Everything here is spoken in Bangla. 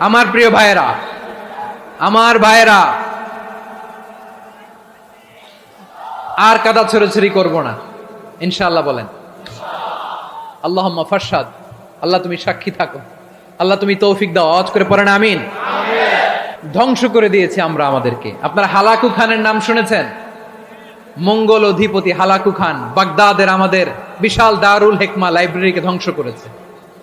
আমার প্রিয় ভাইয়েরা, আমার ভাইয়েরা, আর কাদা ছড়াছড়ি করব না। ইনশাআল্লাহ বলেন। আল্লাহ ফাসাদ আল্লাহ তুমি সাক্ষী থাকো। আল্লাহ তুমি তৌফিক দাও। আওয়াজ করে পড়েন, আমিন। ধ্বংস করে দিয়েছে আমরা আমাদেরকে। আপনারা হালাকু খানের নাম শুনেছেন? মঙ্গল অধিপতি হালাকু খান বাগদাদের আমাদের বিশাল দারুল হেকমা লাইব্রেরিকে ধ্বংস করেছে।